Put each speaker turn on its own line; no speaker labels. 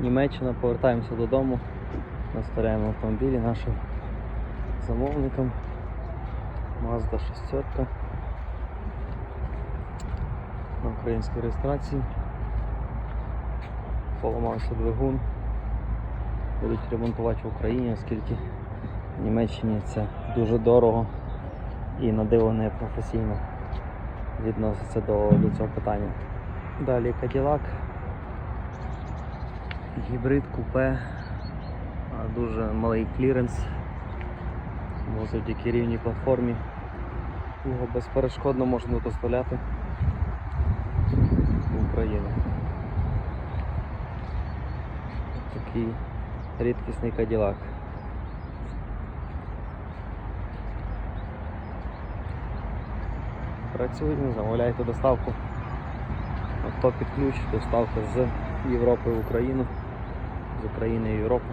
Німеччина, повертаємося додому. Наставляємо автомобілі нашим замовникам. Mazda 6 на українській реєстрації. Поламався двигун. Будуть ремонтувати в Україні, оскільки в Німеччині це дуже дорого і на диво не професійно відноситься до, до цього питання. Далі Cadillac, гібрид, купе, дуже малий кліренс, тому завдяки рівній платформі його безперешкодно можна доставляти в Україну. Такий рідкісний Cadillac. Працюємо, замовляйте доставку. Авто під ключ, доставка з Європи в Україну, з України і Європу.